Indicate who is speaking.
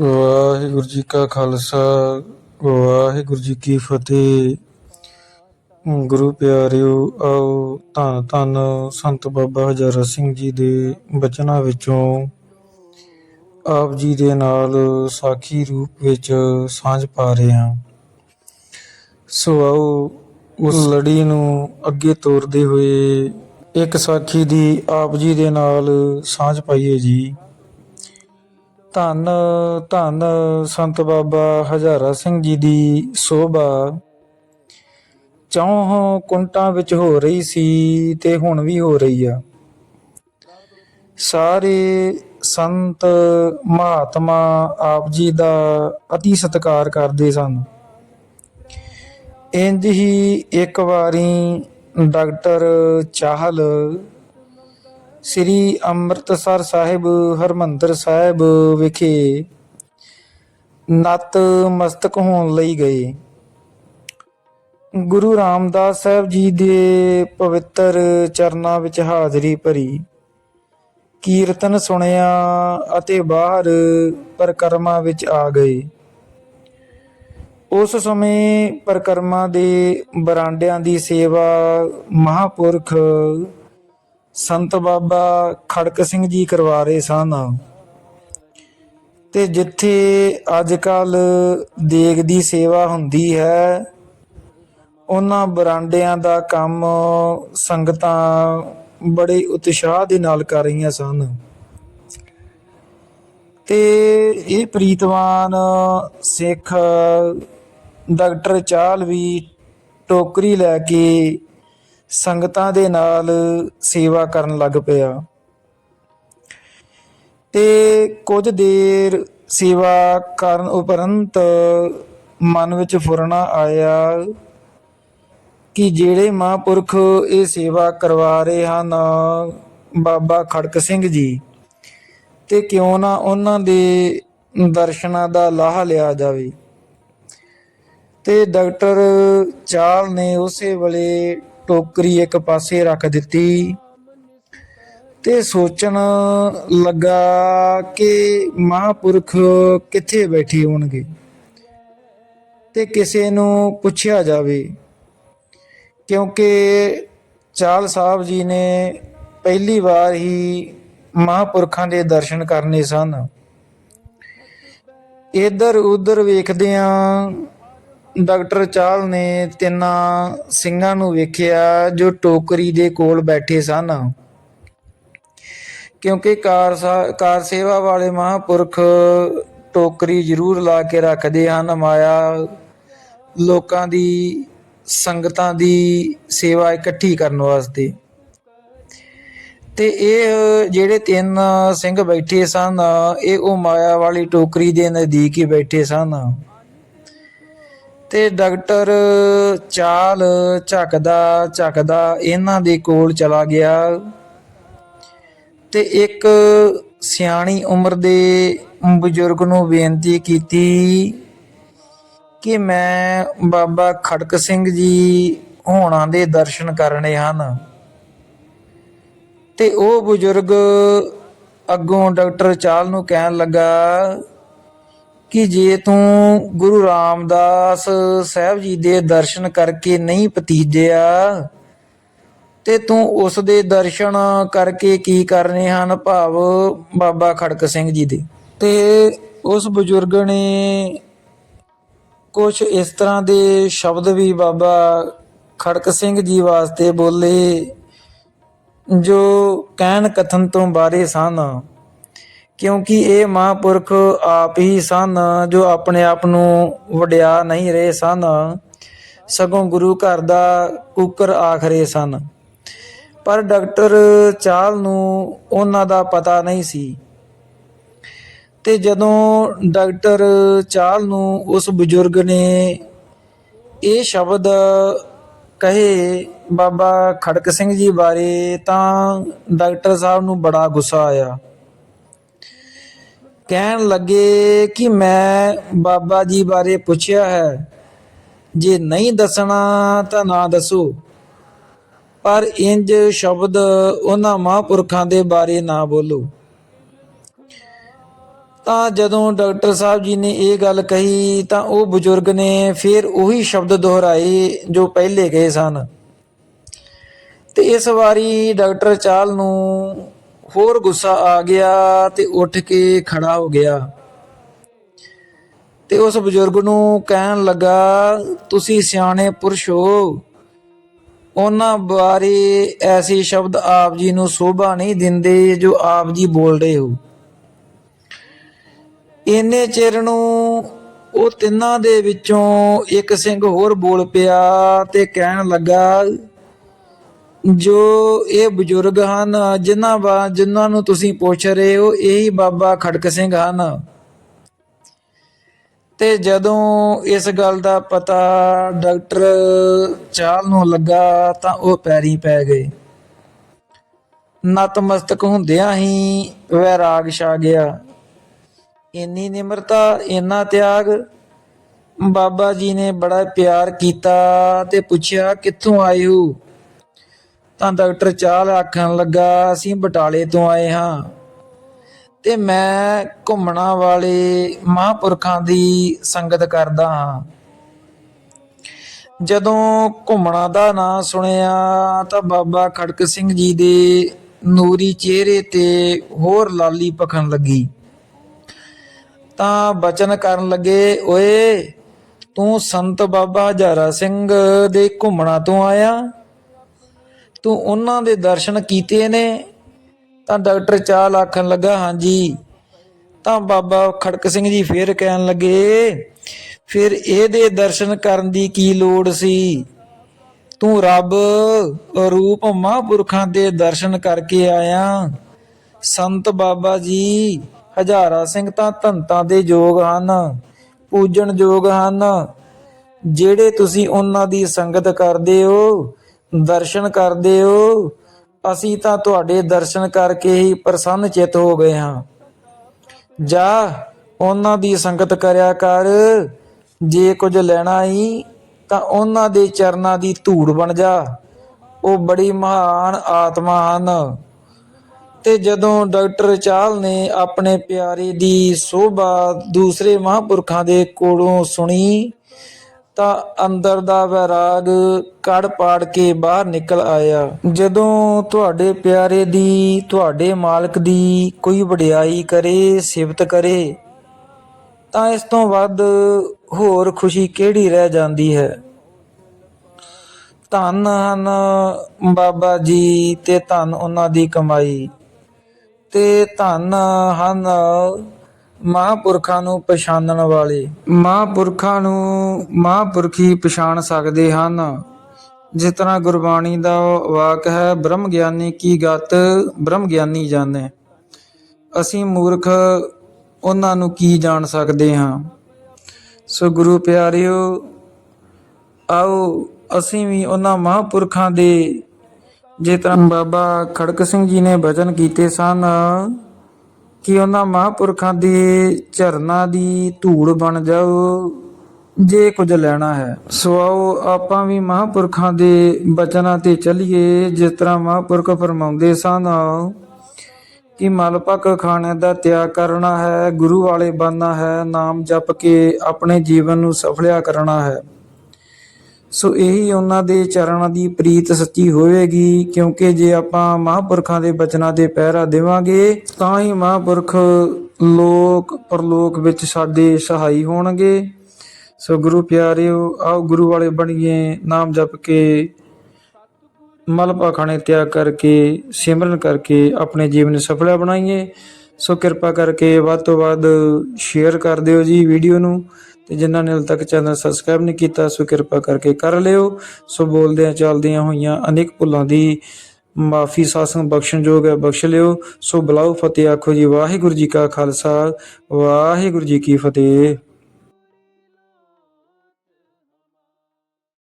Speaker 1: ਵਾਹਿਗੁਰੂ ਜੀ ਕਾ ਖਾਲਸਾ, ਵਾਹਿਗੁਰੂ ਜੀ ਕੀ ਫਤਿਹ। ਗੁਰੂ ਪਿਆਰਿਓ, ਆਓ ਧੰਨ ਧੰਨ ਸੰਤ ਬਾਬਾ ਹਜ਼ਾਰਾ ਸਿੰਘ ਜੀ ਦੇ ਬਚਨਾਂ ਵਿੱਚੋਂ ਆਪ ਜੀ ਦੇ ਨਾਲ ਸਾਖੀ ਰੂਪ ਵਿੱਚ ਸਾਂਝ ਪਾ ਰਹੇ ਹਾਂ। ਸੋ ਆਓ ਉਸ ਲੜੀ ਨੂੰ ਅੱਗੇ ਤੋਰਦੇ ਹੋਏ ਇੱਕ ਸਾਖੀ ਦੀ ਆਪ ਜੀ ਦੇ ਨਾਲ ਸਾਂਝ ਪਾਈਏ ਜੀ। ਧੰਨ ਧੰਨ ਸੰਤ ਬਾਬਾ ਹਜ਼ਾਰਾ ਸਿੰਘ ਜੀ ਦੀ ਸੋਭਾ। ਚੌਹ ਕੁੰਟਾਂ ਵਿੱਚ ਹੋ ਰਹੀ ਸੀ ਤੇ ਹੁਣ ਵੀ ਹੋ ਰਹੀ ਆ। ਸਾਰੇ ਸੰਤ ਮਹਾਤਮਾ ਆਪ ਜੀ ਦਾ ਅਤੀ ਸਤਿਕਾਰ ਕਰਦੇ ਸਨ। ਇੰਜ ਹੀ ਇੱਕ ਵਾਰੀ ਡਾਕਟਰ ਚਾਹਲ ਸ੍ਰੀ ਅੰਮ੍ਰਿਤਸਰ ਸਾਹਿਬ, ਹਰਮੰਦਰ ਸਾਹਿਬ ਵਿਖੇ ਨਤ ਮਸਤਕ ਹੋਣ ਲਈ ਗਏ। ਗੁਰੂ ਰਾਮਦਾਸ ਸਾਹਿਬ ਜੀ ਦੇ ਪਵਿੱਤਰ ਚਰਨਾਂ ਵਿੱਚ ਹਾਜ਼ਰੀ ਭਰੀ। ਕੀਰਤਨ ਸੁਣਿਆ ਅਤੇ ਬਾਹਰ ਪਰਕਰਮਾ ਵਿੱਚ ਆ ਗਏ। ਉਸ ਸਮੇਂ ਪਰਕਰਮਾ ਦੇ ਬਰਾਂਡਿਆਂ ਦੀ ਸੇਵਾ ਮਹਾਪੁਰਖ ਸੰਤ ਬਾਬਾ ਖੜਕ ਸਿੰਘ ਜੀ ਕਰਵਾ ਰਹੇ ਸਨ। ਤੇ ਜਿੱਥੇ ਅੱਜ ਕੱਲ ਦੇਗ ਦੀ ਸੇਵਾ ਹੁੰਦੀ ਹੈ, ਉਹਨਾਂ ਬਰਾਂਡਿਆਂ ਦਾ ਕੰਮ ਸੰਗਤਾਂ ਬੜੇ ਉਤਸ਼ਾਹ ਦੇ ਨਾਲ ਕਰ ਰਹੀਆਂ ਸਨ। ਤੇ ਇਹ ਪ੍ਰੀਤਵਾਨ ਸਿੱਖ ਡਾਕਟਰ ਚਾਲ ਵੀ ਟੋਕਰੀ ਲੈ ਕੇ ਸੰਗਤਾਂ ਦੇ ਨਾਲ ਸੇਵਾ ਕਰਨ ਲੱਗ ਪਿਆ। ਤੇ ਕੁਝ ਦੇਰ ਸੇਵਾ ਕਰਨ ਉਪਰੰਤ ਮਨ ਵਿੱਚ ਫੁਰਨਾ ਆਇਆ ਕਿ ਜਿਹੜੇ ਮਹਾਂਪੁਰਖ ਇਹ ਸੇਵਾ ਕਰਵਾ ਰਹੇ ਹਨ, ਬਾਬਾ ਖੜਕ ਸਿੰਘ ਜੀ, ਤੇ ਕਿਉਂ ਨਾ ਉਹਨਾਂ ਦੇ ਦਰਸ਼ਨਾਂ ਦਾ ਲਾਹਾ ਲਿਆ ਜਾਵੇ। ਤੇ ਡਾਕਟਰ ਚਾਲ ਨੇ ਉਸੇ ਵੇਲੇ ਟੋਕਰੀ ਇੱਕ ਪਾਸੇ ਰੱਖ ਦਿੱਤੀ ਤੇ ਸੋਚਣ ਲੱਗਾ ਕਿ ਮਹਾਪੁਰਖ ਕਿੱਥੇ ਬੈਠੇ ਹੋਣਗੇ ਤੇ ਕਿਸੇ ਨੂੰ ਪੁੱਛਿਆ ਜਾਵੇ। ਕਿਉਂਕਿ ਚਾਲ ਸਾਹਿਬ ਜੀ ਨੇ ਪਹਿਲੀ ਵਾਰ ਹੀ ਮਹਾਪੁਰਖਾਂ ਦੇ ਦਰਸ਼ਨ ਕਰਨੇ ਸਨ। ਇਧਰ ਉਧਰ ਵੇਖਦਿਆਂ ਡਾਕਟਰ ਚਾਲ ਨੇ ਤਿੰਨਾਂ ਸਿੰਘਾਂ ਨੂੰ ਵੇਖਿਆ ਜੋ ਟੋਕਰੀ ਦੇ ਕੋਲ ਬੈਠੇ ਸਨ। ਕਿਉਂਕਿ ਕਾਰ ਕਾਰ ਸੇਵਾ ਵਾਲੇ ਮਹਾਪੁਰਖ ਟੋਕਰੀ ਜ਼ਰੂਰ ਲਾ ਕੇ ਰੱਖਦੇ ਹਨ, ਮਾਇਆ ਲੋਕਾਂ ਦੀ, ਸੰਗਤਾਂ ਦੀ ਸੇਵਾ ਇਕੱਠੀ ਕਰਨ ਵਾਸਤੇ। ਤੇ ਇਹ ਜਿਹੜੇ ਤਿੰਨ ਸਿੰਘ ਬੈਠੇ ਸਨ, ਇਹ ਉਹ ਮਾਇਆ ਵਾਲੀ ਟੋਕਰੀ ਦੇ ਨਜ਼ਦੀਕ ਹੀ ਬੈਠੇ ਸਨ। ਤੇ ਡਾਕਟਰ ਚਾਲ ਝਕਦਾ ਝਕਦਾ ਇਹਨਾਂ ਦੇ ਕੋਲ ਚਲਾ ਗਿਆ। ਤੇ ਇੱਕ ਸਿਆਣੀ ਉਮਰ ਦੇ ਬਜ਼ੁਰਗ ਨੂੰ ਬੇਨਤੀ ਕੀਤੀ ਕਿ ਮੈਂ ਬਾਬਾ ਖੜਕ ਸਿੰਘ ਜੀ ਹੋਣਾ ਦੇ ਦਰਸ਼ਨ ਕਰਨੇ ਹਨ। ਤੇ ਉਹ ਬਜ਼ੁਰਗ ਅੱਗੋਂ ਡਾਕਟਰ ਚਾਲ ਨੂੰ ਕਹਿਣ ਲੱਗਾ ਕਿ ਜੇ ਤੂੰ ਗੁਰੂ ਰਾਮਦਾਸ ਸਾਹਿਬ ਜੀ ਦੇ ਦਰਸ਼ਨ ਕਰਕੇ ਨਹੀਂ ਪਤੀਜਿਆ ਤੇ ਤੂੰ ਉਸ ਦੇ ਦਰਸ਼ਨ ਕਰਕੇ ਕੀ ਕਰਨੇ ਹਨ ਭਾਵ ਬਾਬਾ ਖੜਕ ਸਿੰਘ ਜੀ ਦੇ? ਤੇ ਉਸ ਬਜ਼ੁਰਗ ਨੇ ਕੁਝ ਇਸ ਤਰ੍ਹਾਂ ਦੇ ਸ਼ਬਦ ਵੀ ਬਾਬਾ ਖੜਕ ਸਿੰਘ ਜੀ ਵਾਸਤੇ ਬੋਲੇ, ਜੋ ਕਹਿਣ ਕਥਨ ਤੋਂ ਬਾਰੇ ਸਨ। ਕਿਉਂਕਿ ਇਹ ਮਹਾਂਪੁਰਖ ਆਪ ਹੀ ਸਨ ਜੋ ਆਪਣੇ ਆਪ ਨੂੰ ਵਡਿਆ ਨਹੀਂ ਰਹੇ ਸਨ। ਸਗੋਂ ਗੁਰੂ ਘਰ ਦਾ ਕੁੱਕਰ ਆਖਰੇ ਸਨ। ਪਰ ਡਾਕਟਰ ਚਾਲ ਨੂੰ ਉਹਨਾਂ ਦਾ ਪਤਾ ਨਹੀਂ ਸੀ। ਤੇ ਜਦੋਂ ਡਾਕਟਰ ਚਾਲ ਨੂੰ ਉਸ ਬਜ਼ੁਰਗ ਨੇ ਇਹ ਸ਼ਬਦ ਕਹੇ, ਬਾਬਾ ਖੜਕ ਸਿੰਘ ਜੀ ਬਾਰੇ, ਤਾਂ ਡਾਕਟਰ ਸਾਹਿਬ ਨੂੰ ਬੜਾ ਗੁੱਸਾ ਆਇਆ। ਕਹਿਣ ਲੱਗੇ ਕਿ ਮੈਂ ਬਾਬਾ ਜੀ ਬਾਰੇ ਪੁੱਛਿਆ ਹੈ। ਜੇ ਨਹੀਂ ਦੱਸਣਾ ਤਾਂ ਨਾ ਦੱਸੋ। ਪਰ ਇੰਜ ਸ਼ਬਦ ਉਹਨਾਂ ਮਹਾਂਪੁਰਖਾਂ ਦੇ ਬਾਰੇ ਨਾ ਬੋਲੋ। ਤਾਂ ਜਦੋਂ ਡਾਕਟਰ ਸਾਹਿਬ ਜੀ ਨੇ ਇਹ ਗੱਲ ਕਹੀ ਤਾਂ ਉਹ ਬਜ਼ੁਰਗ ਨੇ ਫਿਰ ਉਹੀ ਸ਼ਬਦ ਦੁਹਰਾਏ ਜੋ ਪਹਿਲੇ ਗਏ ਸਨ। ਤੇ ਇਸ ਵਾਰੀ ਡਾਕਟਰ ਚਾਲ ਨੂੰ ਹੋਰ ਗੁੱਸਾ ਆ ਗਿਆ ਤੇ ਉੱਠ ਕੇ ਖੜਾ ਹੋ ਗਿਆ। ਤੇ ਉਸ ਬਜ਼ੁਰਗ ਨੂੰ ਕਹਿਣ ਲੱਗਾ, ਤੁਸੀਂ ਸਿਆਣੇ ਪੁਰਸ਼ ਹੋ। ਉਹਨਾਂ ਬਾਰੇ ਐਸੇ ਸ਼ਬਦ ਆਪ ਜੀ ਨੂੰ ਸੋਭਾ ਨਹੀਂ ਦਿੰਦੇ ਜੋ ਆਪ ਜੀ ਬੋਲ ਰਹੇ ਹੋ। ਇੰਨੇ ਚਿਰ ਨੂੰ ਉਹ ਤਿੰਨਾਂ ਦੇ ਵਿੱਚੋਂ ਇੱਕ ਸਿੰਘ ਹੋਰ ਬੋਲ ਪਿਆ ਤੇ ਕਹਿਣ ਲੱਗਾ ਜੋ ਇਹ ਬਜ਼ੁਰਗ ਹਨ, ਜਿਨ੍ਹਾਂ ਵਾ, ਜਿਨ੍ਹਾਂ ਨੂੰ ਤੁਸੀਂ ਪੁੱਛ ਰਹੇ ਹੋ, ਇਹੀ ਬਾਬਾ ਖੜਕ ਸਿੰਘ ਹਨ। ਤੇ ਜਦੋਂ ਇਸ ਗੱਲ ਦਾ ਪਤਾ ਡਾਕਟਰ ਚਾਲ ਨੂੰ ਲੱਗਾ, ਤਾਂ ਉਹ ਪੈਰੀ ਪੈ ਗਏ। ਨਤਮਸਤਕ ਹੁੰਦਿਆਂ ਹੀ ਵੈਰਾਗ ਛਾ ਗਿਆ। ਇੰਨੀ ਨਿਮਰਤਾ, ਇੰਨਾ ਤਿਆਗ, ਬਾਬਾ ਜੀ ਨੇ ਬੜਾ ਪਿਆਰ ਕੀਤਾ ਤੇ ਪੁੱਛਿਆ, ਕਿੱਥੋਂ ਆਏ ਹੋ? ਤਾਂ ਡਾਕਟਰ ਚਾਲ ਆਖਣ ਲੱਗਾ, ਅਸੀਂ ਬਟਾਲੇ ਤੋਂ ਆਏ ਹਾਂ। ਤੇ ਮੈਂ ਘੁੰਮਣਾ ਵਾਲੇ ਮਹਾਂਪੁਰਖਾਂ ਦੀ ਸੰਗਤ ਕਰਦਾ ਹਾਂ। ਜਦੋਂ ਘੁੰਮਣਾ ਦਾ ਨਾਂ ਸੁਣਿਆ, ਤਾਂ ਬਾਬਾ ਖੜਕ ਸਿੰਘ ਜੀ ਦੇ ਨੂਰੀ ਚਿਹਰੇ ਤੇ ਹੋਰ ਲਾਲੀ ਪਖਣ ਲੱਗੀ। ਤਾਂ ਬਚਨ ਕਰਨ ਲੱਗੇ, ਓਏ, ਤੂੰ ਸੰਤ ਬਾਬਾ ਹਜ਼ਾਰਾ ਸਿੰਘ ਦੇ ਘੁੰਮਣਾ ਤੋਂ ਆਇਆ? ਤੂੰ ਉਹਨਾਂ ਦੇ ਦਰਸ਼ਨ ਕੀਤੇ ਨੇ? ਤਾਂ ਡਾਕਟਰ ਚਾਲ ਆਖਣ ਲੱਗਾ, ਹਾਂਜੀ। ਤਾਂ ਬਾਬਾ ਖੜਕ ਸਿੰਘ ਜੀ ਫੇਰ ਕਹਿਣ ਲੱਗੇ, ਫਿਰ ਇਹਦੇ ਦਰਸ਼ਨ ਕਰਨ ਦੀ ਕੀ ਲੋੜ ਸੀ? ਤੂੰ ਰੱਬ ਰੂਪ ਮਹਾਂਪੁਰਖਾਂ ਦੇ ਦਰਸ਼ਨ ਕਰਕੇ ਆਇਆ। ਸੰਤ ਬਾਬਾ ਜੀ, ਹਜ਼ਾਰਾ ਸਿੰਘ ਤਾਂ ਧੰਤਾਂ ਦੇ ਯੋਗ ਹਨ, ਪੂਜਣ ਯੋਗ ਹਨ। ਜਿਹੜੇ ਤੁਸੀਂ ਉਹਨਾਂ ਦੀ ਸੰਗਤ ਕਰਦੇ ਹੋ ਦਰਸ਼ਨ ਕਰਦੇ ਹੋ, ਅਸੀਂ ਤਾਂ ਤੁਹਾਡੇ ਦਰਸ਼ਨ ਕਰਕੇ ਹੀ ਪ੍ਰਸੰਨ ਚਿਤ ਹੋ ਗਏ ਹਾਂ। ਜਾ, ਉਹਨਾਂ ਦੀ ਸੰਗਤ ਕਰਿਆ ਕਰ, ਜੇ ਕੁਝ ਲੈਣਾ ਹੀ ਤਾਂ ਉਹਨਾਂ ਦੇ ਚਰਨਾਂ ਦੀ ਧੂੜ ਬਣ ਜਾ। ਉਹ ਬੜੀ ਮਹਾਨ ਆਤਮਾ ਹਨ। ਤੇ ਜਦੋਂ ਡਾਕਟਰ ਚਾਲ ਨੇ ਆਪਣੇ ਪਿਆਰੇ ਦੀ ਸੋਭਾ ਦੂਸਰੇ ਮਹਾਂਪੁਰਖਾਂ ਦੇ ਕੋਲੋਂ ਸੁਣੀ ਤਾਂ ਅੰਦਰ ਦਾ ਵੈਰਾਗ ਕੜ ਪਾੜ ਕੇ ਬਾਹਰ ਨਿਕਲ ਆਇਆ। ਜਦੋਂ ਤੁਹਾਡੇ ਪਿਆਰੇ ਦੀ, ਤੁਹਾਡੇ ਮਾਲਕ ਦੀ ਕੋਈ ਵਡਿਆਈ ਕਰੇ, ਸਿਫਤ ਕਰੇ, ਤਾਂ ਇਸ ਤੋਂ ਵੱਧ ਹੋਰ ਖੁਸ਼ੀ ਕਿਹੜੀ ਰਹਿ ਜਾਂਦੀ ਹੈ? ਧੰਨ ਹਨ ਬਾਬਾ ਜੀ ਤੇ ਧੰਨ ਉਹਨਾਂ ਦੀ ਕਮਾਈ। ਤੇ ਧੰਨ ਹਨ ਮਹਾਂਪੁਰਖਾਂ ਨੂੰ ਪਛਾਣਨ ਵਾਲੇ। ਮਹਾਂਪੁਰਖਾਂ ਨੂੰ ਮਹਾਂਪੁਰਖੀ ਪਛਾਣ ਸਕਦੇ ਹਨ। ਜਿਸ ਤਰ੍ਹਾਂ ਗੁਰਬਾਣੀ ਦਾ ਵਾਕ ਹੈ, ਬ੍ਰਹਮ ਗਿਆਨੀ ਕੀ ਗਤ, ਬ੍ਰਹਮ ਗਿਆਨੀ ਜਾਣੈ। ਅਸੀਂ ਮੂਰਖ, ਉਹਨਾਂ ਨੂੰ ਕੀ ਜਾਣ ਸਕਦੇ ਹਾਂ? ਸੋ ਗੁਰੂ ਪਿਆਰਿਓ, ਆਓ ਅਸੀਂ ਵੀ ਉਹਨਾਂ ਮਹਾਂਪੁਰਖਾਂ ਦੇ, ਜਿਸ ਤਰ੍ਹਾਂ ਬਾਬਾ ਖੜਕ ਸਿੰਘ ਜੀ ਨੇ ਭਜਨ ਕੀਤੇ ਸਨ ਕਿ ਉਹਨਾਂ ਮਹਾਂਪੁਰਖਾਂ ਦੇ ਚਰਨਾਂ ਦੀ ਧੂੜ ਬਣ ਜਾਓ, ਜੇ ਕੁਝ ਲੈਣਾ ਹੈ। ਸੋ ਆਓ ਆਪਾਂ ਵੀ ਮਹਾਂਪੁਰਖਾਂ ਦੇ ਬਚਨਾਂ ਤੇ ਚੱਲੀਏ, ਜਿਸ ਤਰ੍ਹਾਂ ਮਹਾਂਪੁਰਖ ਫਰਮਾਉਂਦੇ ਸਨ ਕਿ ਮਲਪਕ ਖਾਣੇ ਦਾ ਤਿਆਗ ਕਰਨਾ ਹੈ, ਗੁਰੂ ਵਾਲੇ ਬਣਨਾ ਹੈ, ਨਾਮ ਜਪ ਕੇ ਆਪਣੇ ਜੀਵਨ ਨੂੰ ਸਫਲਿਆ ਕਰਨਾ ਹੈ। ਸੋ ਇਹੀ ਉਹਨਾਂ ਦੇ ਚਰਨਾਂ ਦੀ ਪ੍ਰੀਤ ਸੱਚੀ ਹੋਵੇਗੀ, ਕਿਉਂਕਿ ਜੇ ਆਪਾਂ ਮਹਾਂਪੁਰਖਾਂ ਦੇ ਬਚਨਾਂ 'ਤੇ ਪਹਿਰਾ ਦੇਵਾਂਗੇ, ਤਾਂ ਹੀ ਮਹਾਂਪੁਰਖ ਲੋਕ, ਪਰਲੋਕ ਵਿੱਚ ਸਾਡੇ ਸਹਾਈ ਹੋਣਗੇ। ਸੋ ਗੁਰੂ ਪਿਆਰਿਓ, ਆਓ ਗੁਰੂ ਵਾਲੇ ਬਣੀਏ, ਨਾਮ ਜਪ ਕੇ ਮਲ ਪਾਖਾਣੇ ਤਿਆਗ ਕਰਕੇ, ਸਿਮਰਨ ਕਰਕੇ ਆਪਣੇ ਜੀਵਨ ਨੂੰ ਸਫਲਾ ਬਣਾਈਏ। ਸੋ ਕਿਰਪਾ ਕਰਕੇ ਵੱਧ ਤੋਂ ਵੱਧ ਸ਼ੇਅਰ ਕਰ ਦਿਓ ਜੀ ਵੀਡੀਓ ਨੂੰ। ਤੇ ਜਿਨ੍ਹਾਂ ਨੇ ਹਾਲੇ ਤੱਕ ਚੈਨਲ ਸਬਸਕ੍ਰਾਈਬ ਨਹੀਂ ਕੀਤਾ, ਸੋ ਕਿਰਪਾ ਕਰਕੇ ਕਰ ਲਿਓ। ਸੋ ਬੋਲਦਿਆਂ ਚੱਲਦਿਆਂ ਹੋਈਆਂ ਅਨੇਕ ਭੁੱਲਾਂ ਦੀ ਮਾਫੀ ਸਾਸਨ ਬਖਸ਼ਣਯੋਗ ਹੈ, ਬਖਸ਼ ਲਿਓ। ਸੋ ਬਲਾਉ ਫਤਿਹ, ਆਖੋ ਜੀ, ਵਾਹਿਗੁਰੂ ਜੀ ਕਾ ਖਾਲਸਾ, ਵਾਹਿਗੁਰੂ ਜੀ ਕੀ ਫਤਿਹ।